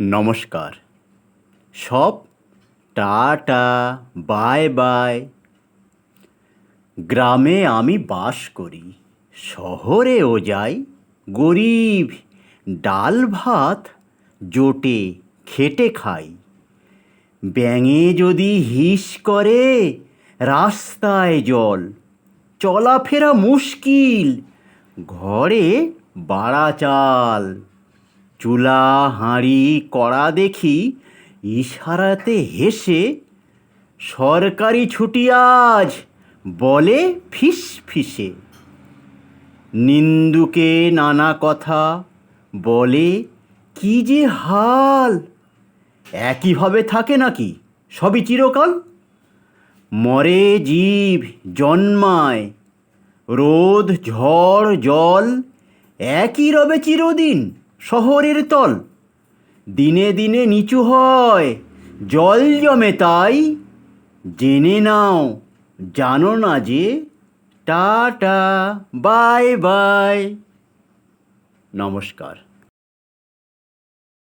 নমস্কার। সব tata, bye bye. গ্রামে আমি বাস করি, শহরেও যাই। গরিব ডাল ভাত জোটে খেটে খাই। ব্যাঙে যদি হিস করে, রাস্তায় জল। চলাফেরা মুশকিল, ঘরে বাড়া চাল। চুলা হাঁড়ি কড়া দেখি ইশারাতে হেসে, সরকারি ছুটি আজ, বলে ফিস ফিসে নিন্দুকে নানা কথা, বলে কি যে হাল একইভাবে থাকে নাকি সবই চিরকাল? মরে জীব জন্মায়, রোদ ঝড় জল, একই রবে চিরদিন শহরের তল। দিনে দিনে নিচু হয়। জল জমে তাই। জেনে নাও, জানো না যে, টাটা, বাই বাই। নমস্কার।